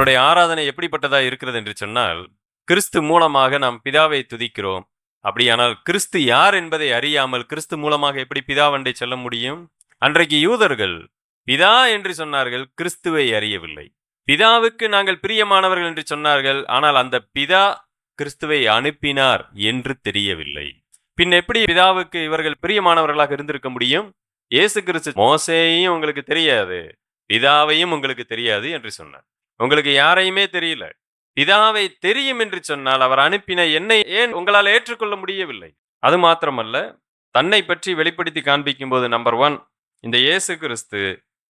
நம்மளுடைய ஆராதனை எப்படிப்பட்டதா இருக்கிறது என்று சொன்னால் கிறிஸ்து மூலமாக நாம் பிதாவை துதிக்கிறோம். அப்படியானால் கிறிஸ்து யார் என்பதை அறியாமல் கிறிஸ்து மூலமாக எப்படி பிதாவண்டை சொல்ல முடியும்? அன்றைக்கு யூதர்கள் பிதா என்று சொன்னார்கள் கிறிஸ்துவை அறியவில்லை. பிதாவுக்கு நாங்கள் பிரியமானவர்கள் என்று சொன்னார்கள் ஆனால் அந்த பிதா கிறிஸ்துவை அனுப்பினார் என்று தெரியவில்லை. பின் எப்படி பிதாவுக்கு இவர்கள் பிரியமானவர்களாக இருந்திருக்க முடியும்? இயேசு கிறிஸ்து மோசையும் உங்களுக்கு தெரியாது பிதாவையும் உங்களுக்கு தெரியாது என்று சொன்னார். உங்களுக்கு யாரையுமே தெரியல. பிதாவை தெரியும் என்று சொன்னால் அவர் அனுப்பின என்னை ஏன் உங்களால் ஏற்றுக்கொள்ள முடியவில்லை? அது மாத்திரமல்ல தன்னை பற்றி வெளிப்படுத்தி காண்பிக்கும் போது நம்பர் ஒன் இந்த இயேசு கிறிஸ்து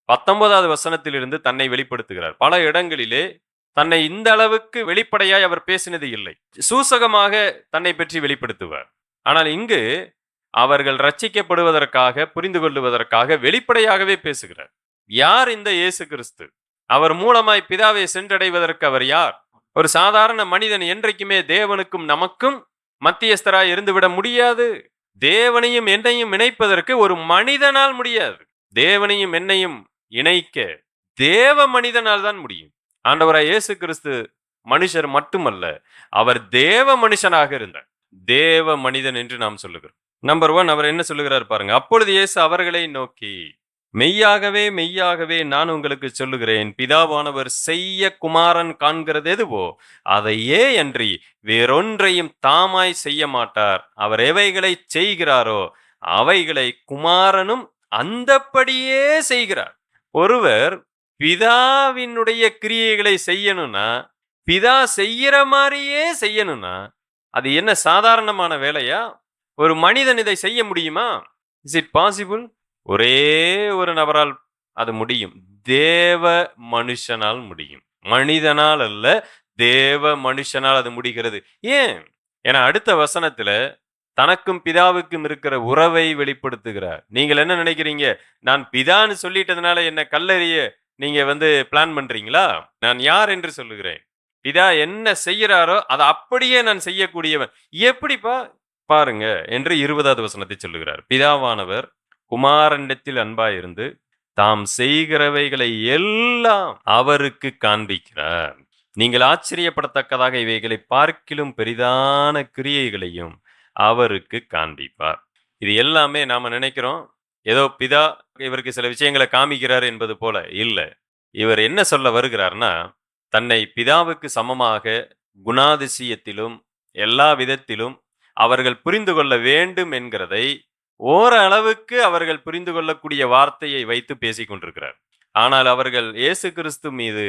பத்தொன்பதாவது வசனத்திலிருந்து தன்னை வெளிப்படுத்துகிறார். பல இடங்களிலே தன்னை இந்த அளவுக்கு வெளிப்படையாய் அவர் பேசினது இல்லை. சூசகமாக தன்னை பற்றி வெளிப்படுத்துவார். ஆனால் இங்கு அவர்கள் ரட்சிக்கப்படுவதற்காக புரிந்து கொள்ளுவதற்காக வெளிப்படையாகவே பேசுகிறார். யார் இந்த இயேசு கிறிஸ்து? அவர் மூலமாய் பிதாவை சென்றடைவதற்கு அவர் யார்? ஒரு சாதாரண மனிதன் என்றைக்குமே தேவனுக்கும் நமக்கும் மத்தியஸ்தராய் இருந்துவிட முடியாது. தேவனையும் என்னையும் இணைப்பதற்கு ஒரு மனிதனால் முடியாது. தேவனையும் என்னையும் இணைக்க தேவ மனிதனால் தான் முடியும். ஆண்டவராய் இயேசு கிறிஸ்து மனுஷர் மட்டுமல்ல அவர் தேவ மனுஷனாக இருந்தார். தேவ மனிதன் என்று நாம் சொல்லுகிறோம். நம்பர் ஒன் அவர் என்ன சொல்லுகிறார் பாருங்க. அப்பொழுது இயேசு அவர்களை நோக்கி மெய்யாகவே மெய்யாகவே நான் உங்களுக்கு சொல்லுகிறேன். பிதாவானவர் செய்ய குமாரன் காண்கிறது எதுவோ அதையே அன்றி வேறொன்றையும் தாமாய் செய்ய மாட்டார். அவர் எவைகளை செய்கிறாரோ அவைகளை குமாரனும் அந்தப்படியே செய்கிறார். ஒருவர் பிதாவினுடைய கிரியைகளை செய்யணும்னா பிதா செய்யற மாதிரியே செய்யணும்னா அது என்ன சாதாரணமான வேலையா? ஒரு மனிதன் இதை செய்ய முடியுமா? இஸ் இட் பாசிபிள் ஒரே ஒரு நபரால் அது முடியும். தேவ மனுஷனால் முடியும். மனிதனால் அல்ல தேவ மனுஷனால் அது முடிகிறது. ஏன்? ஏன்னா அடுத்த வசனத்துல தனக்கும் பிதாவுக்கும் இருக்கிற உறவை வெளிப்படுத்துகிறார். நீங்கள் என்ன நினைக்கிறீங்க? நான் பிதான்னு சொல்லிட்டதுனால என்ன கல்லறிய நீங்க வந்து பிளான் பண்றீங்களா? நான் யார் என்று சொல்லுகிறேன். பிதா என்ன செய்யறாரோ அதை அப்படியே நான் செய்யக்கூடியவன். எப்படிப்பா? பாருங்க என்று இருபதாவது வசனத்தை சொல்லுகிறார். பிதாவானவர் குமாரண்டத்தில் அன்பாயிருந்து தாம் செய்கிறவைகளை எல்லாம் அவருக்கு காண்பிக்கிறார். நீங்கள் ஆச்சரியப்படத்தக்கதாக இவைகளை பார்க்கிலும் பெரிதான கிரியைகளையும் அவருக்கு காண்பிப்பார். இது எல்லாமே நாம் நினைக்கிறோம் ஏதோ பிதா இவருக்கு சில விஷயங்களை காமிக்கிறார் என்பது போல இல்லை. இவர் என்ன சொல்ல வருகிறார்னா தன்னை பிதாவுக்கு சமமாக குணாதிசயத்திலும் எல்லா விதத்திலும் அவர்கள் புரிந்து கொள்ள வேண்டும் என்கிறதை ஓரளவுக்கு அவர்கள் புரிந்து கொள்ளக்கூடிய வார்த்தையை வைத்து பேசிக் கொண்டிருக்கிறார். ஆனால் அவர்கள் இயேசு கிறிஸ்து மீது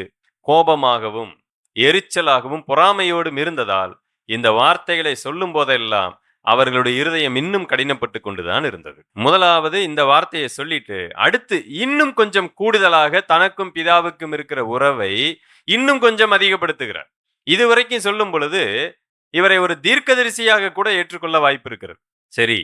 கோபமாகவும் எரிச்சலாகவும் பொறாமையோடும் இருந்ததால் இந்த வார்த்தைகளை சொல்லும் போதெல்லாம் அவர்களுடைய இருதயம் இன்னும் கடினப்பட்டு கொண்டுதான் இருந்தது. முதலாவது இந்த வார்த்தையை சொல்லிட்டு அடுத்து இன்னும் கொஞ்சம் கூடுதலாக தனக்கும் பிதாவுக்கும் இருக்கிற உறவை இன்னும் கொஞ்சம் அதிகப்படுத்துகிறார். இதுவரைக்கும் சொல்லும் பொழுது இவரை ஒரு தீர்க்கதரிசியாக கூட ஏற்றுக்கொள்ள வாய்ப்பு இருக்கிறது. சரி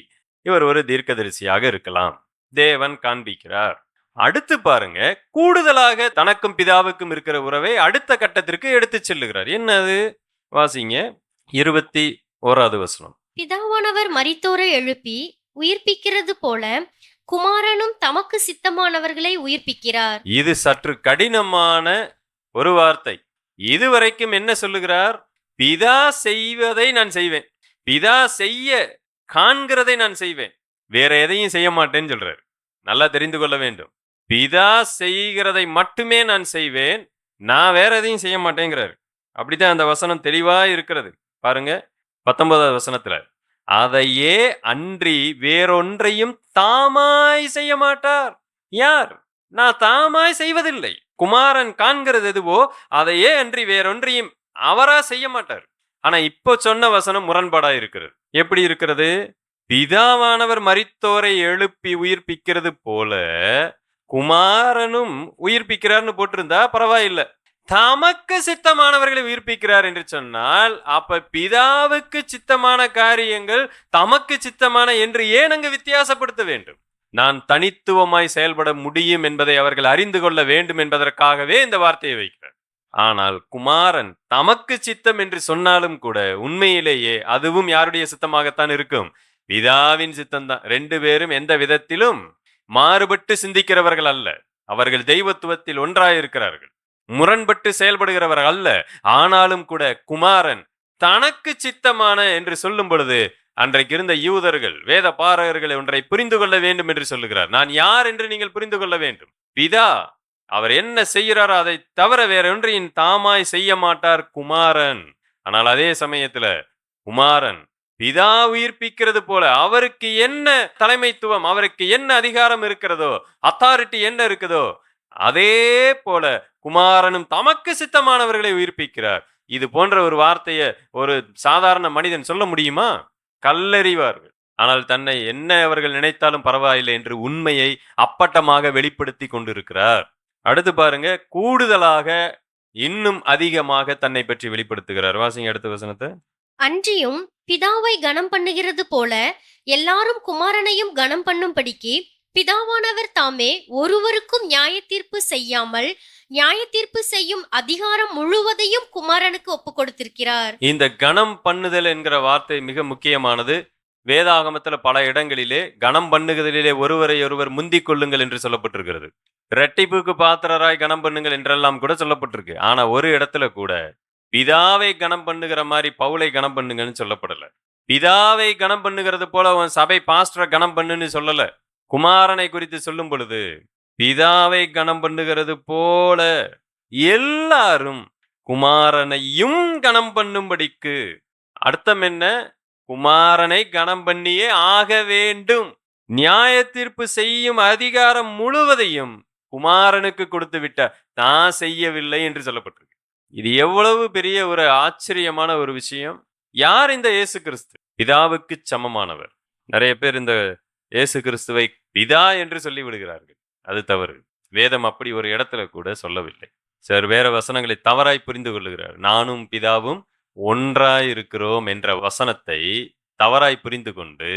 இவர் ஒரு தீர்க்கதரிசியாக இருக்கலாம். தேவன் காண்பிக்கிறார். அடுத்து பாருங்க கூடுதலாக தனக்கும் பிதாவுக்கும் இருக்கிற உறவை அடுத்த கட்டத்திற்கு எடுத்து செல்லுகிறார். என்னது? வாசிங்க. இருபத்தி ஓராவது வசனம். பிதாவானவர் மரித்தோரை எழுப்பி உயிர்ப்பிக்கிறது போல குமாரனும் தமக்கு சித்தமானவர்களை உயிர்ப்பிக்கிறார். இது சற்று கடினமான ஒரு வார்த்தை. இதுவரைக்கும் என்ன சொல்லுகிறார்? பிதா செய்வதை நான் செய்வேன். பிதா செய்ய காண்கிறதை நான் செய்வேன். வேற எதையும் செய்ய மாட்டேன்னு சொல்றாரு. நல்லா தெரிந்து கொள்ள வேண்டும். பிதா செய்கிறதை மட்டுமே நான் செய்வேன். நான் வேற எதையும் செய்ய மாட்டேங்கிறாரு. அப்படிதான் அந்த வசனம் தெளிவா இருக்கிறது. பாருங்க பத்தொன்பதாவது வசனத்துல அதையே அன்றி வேறொன்றையும் தாமாய் செய்ய மாட்டார். யார்? நான் தாமாய் செய்வதில்லை. குமாரன் காண்கிறது எதுவோ அதையே அன்றி வேறொன்றையும் அவரா செய்ய மாட்டார். ஆனா இப்போ சொன்ன வசனம் முரண்பாடா இருக்கிறது. எப்படி இருக்கிறது? பிதாவானவர் மரித்தோரை எழுப்பி உயிர்ப்பிக்கிறது போல குமாரனும் உயிர்ப்பிக்கிறார்னு போட்டிருந்தா பரவாயில்லை. தமக்கு சித்தமானவர்களை உயிர்ப்பிக்கிறார் என்று சொன்னால் அப்ப பிதாவுக்கு சித்தமான காரியங்கள் தமக்கு சித்தமான என்று ஏன் அங்கு வித்தியாசப்படுத்த வேண்டும்? நான் தனித்துவமாய் செயல்பட முடியும் என்பதை அவர்கள் அறிந்து கொள்ள வேண்டும் என்பதற்காகவே இந்த வார்த்தையை வைக்கிறார் ஆனால் குமாரன் தமக்கு சித்தம் என்று சொன்னாலும் கூட உண்மையிலேயே அதுவும் யாருடைய சித்தமாகத்தான் இருக்கும்? பிதாவின் சித்தம்தான். ரெண்டு பேரும் எந்த விதத்திலும் மாறுபட்டு சிந்திக்கிறவர்கள் அல்ல. அவர்கள் தெய்வத்துவத்தில் ஒன்றாயிருக்கிறார்கள். முரண்பட்டு செயல்படுகிறவர்கள் அல்ல. ஆனாலும் கூட குமாரன் தனக்கு சித்தமான என்று சொல்லும் பொழுது அன்றைக்கு இருந்த யூதர்கள் வேத பாரகர்களை ஒன்றை புரிந்து கொள்ள வேண்டும் என்று சொல்லுகிறார். நான் யார் என்று நீங்கள் புரிந்து கொள்ள வேண்டும்? பிதா. அவர் என்ன செய்கிறாரோ அதை தவிர வேற ஒன்றையும் தாமாய் செய்ய மாட்டார் குமாரன். ஆனால் அதே சமயத்துல குமாரன் பிதா உயிர்ப்பிக்கிறது போல அவருக்கு என்ன தலைமைத்துவம் அவருக்கு என்ன அதிகாரம் இருக்கிறதோ அத்தாரிட்டி என்ன இருக்குதோ அதே போல குமாரனும் தமக்கு சித்தமானவர்களை உயிர்ப்பிக்கிறார். இது போன்ற ஒரு வார்த்தையை ஒரு சாதாரண மனிதன் சொல்ல முடியுமா? கல்லறிவார்கள். ஆனால் தன்னை என்ன அவர்கள் நினைத்தாலும் பரவாயில்லை என்று உண்மையை அப்பட்டமாக வெளிப்படுத்தி கொண்டிருக்கிறார். அடுத்து பாருங்க கூடுதலாக இன்னும் அதிகமாக தன்னை பற்றி வெளிப்படுத்துகிறார். வாசிங்க அடுத்த வசனத்தை. அன்றியும் பிதாவை கனம் பண்ணுகிறது போல எல்லாரும் குமாரனையும் கனம் பண்ணும்படிக்கு பிதாவானவர் தாமே ஒருவருக்கும் நியாயத்தீர்ப்பு செய்யாமல் நியாயத்தீர்ப்பு செய்யும் அதிகாரம் முழுவதையும் குமாரனுக்கு ஒப்பு கொடுத்திருக்கிறார். இந்த கணம் பண்ணுதல் என்கிற வார்த்தை மிக முக்கியமானது. வேதாகமத்துல பல இடங்களிலே கணம் பண்ணுகிறதிலே ஒருவரை ஒருவர் முந்திக் கொள்ளுங்கள் என்று சொல்லப்பட்டிருக்கிறது. இரட்டிப்புக்கு பாத்திரராய் கணம் பண்ணுங்கள் என்றெல்லாம் கூட சொல்லப்பட்டிருக்கு. ஆனா ஒரு இடத்துல கூட பிதாவை கணம் பண்ணுகிற மாதிரி பவுலை கணம் பண்ணுங்கன்னு சொல்லப்படல. பிதாவை கணம் பண்ணுகிறது போல உன் சபை பாஸ்டரை கணம் பண்ணுன்னு சொல்லல. குமாரனை குறித்து சொல்லும் பொழுது பிதாவை கணம் பண்ணுகிறது போல எல்லாரும் குமாரனையும் கணம் பண்ணும்படிக்கு அர்த்தம் என்ன? குமாரனை கணம் பண்ணியே ஆக வேண்டும். நியாய தீர்ப்பு செய்யும் அதிகாரம் முழுவதையும் குமாரனுக்கு கொடுத்து விட்ட தான் செய்யவில்லை என்று சொல்லப்பட்டிருக்கு. இது எவ்வளவு பெரிய ஒரு ஆச்சரியமான ஒரு விஷயம். யார் இந்த இயேசு கிறிஸ்து? பிதாவுக்கு சமமானவர். நிறைய பேர் இந்த இயேசு கிறிஸ்துவை பிதா என்று சொல்லி விடுகிறார்கள். அது தவறு. வேதம் அப்படி ஒரு இடத்துல கூட சொல்லவில்லை. சார் வேற வசனங்களை தவறாய் புரிந்து கொள்ளுகிறார். நானும் பிதாவும் ஒன்றாய் இருக்கிறோம் என்ற வசனத்தை தவறாய் புரிந்து கொண்டு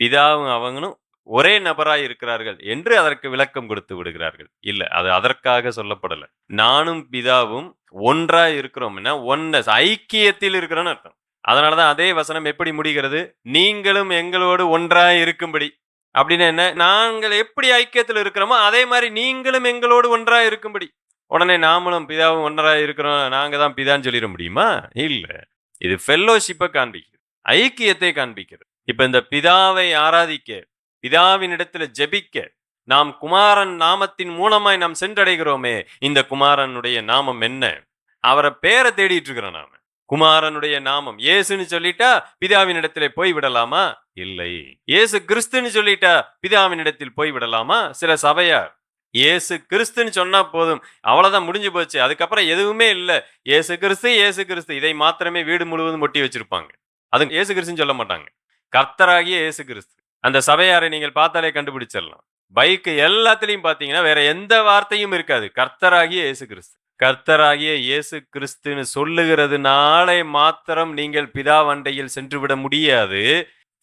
பிதாவும் அவங்களும் ஒரே நபராய் இருக்கிறார்கள் என்று அதற்கு விளக்கம் கொடுத்து விடுகிறார்கள். இல்ல அது அதற்காக சொல்லப்படல. நானும் பிதாவும் ஒன்றாய் இருக்கிறோம்னா ஒன்னஸ் ஐக்கியத்தில் இருக்கிறோம்னு அர்த்தம். அதனாலதான் அதே வசனம் எப்படி முடிகிறது? நீங்களும் எங்களோடு ஒன்றாய் இருக்கும்படி அப்படின்னு என்ன? நாங்கள் எப்படி ஐக்கியத்தில் இருக்கிறோமோ அதே மாதிரி நீங்களும் எங்களோடு ஒன்றாய் இருக்கும்படி உடனே நாமளும் பிதாவும் ஒன்றராக இருக்கிறோம். நாங்கள் தான் பிதான்னு சொல்லிட முடியுமா? இல்ல. இது ஃபெல்லோஷிப்பை காண்பிக்கிறது. ஐக்கியத்தை காண்பிக்கிறது. இப்ப இந்த பிதாவை ஆராதிக்க பிதாவின் இடத்துல ஜெபிக்க நாம் குமாரன் நாமத்தின் மூலமாய் நாம் சென்றடைகிறோமே இந்த குமாரனுடைய நாமம் என்ன? அவரை பேரை தேடிட்டு இருக்கிறோம் நாம. குமாரனுடைய நாமம் இயேசுன்னு சொல்லிட்டா பிதாவின் இடத்துல போய் விடலாமா? இல்லை. இயேசு கிறிஸ்துன்னு சொல்லிட்டா பிதாவின் இடத்தில் போய் விடலாமா? சில சபையார் இயேசு கிறிஸ்துன்னு சொன்னால் போதும். அவ்வளோதான் முடிஞ்சு போச்சு. அதுக்கப்புறம் எதுவுமே இல்லை. ஏசு கிறிஸ்து ஏசு கிறிஸ்து இதை மாத்திரமே வீடு முழுவதும் ஒட்டி வச்சிருப்பாங்க. அது ஏசு கிறிஸ்துன்னு சொல்ல மாட்டாங்க. கர்த்தராகிய இயேசு கிறிஸ்து அந்த சபையாரை நீங்கள் பார்த்தாலே கண்டுபிடிச்சிடலாம். பைக்கு எல்லாத்துலேயும் பார்த்தீங்கன்னா வேற எந்த வார்த்தையும் இருக்காது. கர்த்தராகிய இயேசு கிறிஸ்து கர்த்தராகிய இயேசு கிறிஸ்துன்னு சொல்லுகிறதுனாலே மாத்திரம் நீங்கள் பிதாவண்டையில் சென்று விட முடியாது.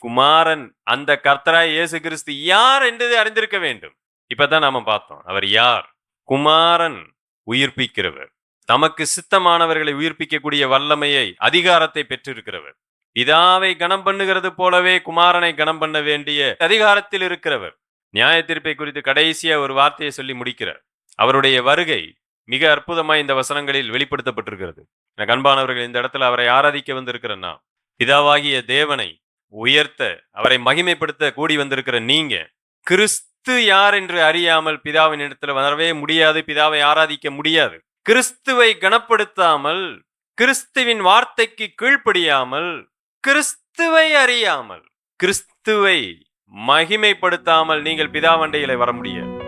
குமாரன் அந்த கர்த்தராய் இயேசு கிறிஸ்து யார் என்றது அறிந்திருக்க வேண்டும். இப்பதான் நாம பார்த்தோம். அவர் யார்? குமாரன் உயிர்ப்பிக்கிறவர். தமக்கு சித்தமானவர்களை உயிர்ப்பிக்கக்கூடிய வல்லமையை அதிகாரத்தை பெற்றிருக்கிறவர். பிதாவை கணம் பண்ணுகிறது போலவே குமாரனை கணம் பண்ண வேண்டிய அதிகாரத்தில் இருக்கிறவர். நியாய தீர்ப்பை குறித்து கடைசியா ஒரு வார்த்தையை சொல்லி முடிக்கிறார். அவருடைய வருகை மிக அற்புதமாய் இந்த வசனங்களில் வெளிப்படுத்தப்பட்டிருக்கிறது. எனக்கு அன்பானவர்கள் இந்த இடத்துல அவரை ஆராதிக்க வந்திருக்கிற பிதாவாகிய தேவனை உயர்த்த அவரை மகிமைப்படுத்த கூடி வந்திருக்கிற நீங்க கிறிஸ்து யார் என்று அறியாமல் பிதாவின் இடத்துல வரவே முடியாது பிதாவை ஆராதிக்க முடியாது. கிறிஸ்துவை கனப்படுத்தாமல் கிறிஸ்துவின் வார்த்தைக்கு கீழ்ப்படியாமல் கிறிஸ்துவை அறியாமல் கிறிஸ்துவை மகிமைப்படுத்தாமல் நீங்கள் பிதாவண்டையில வர முடியாது.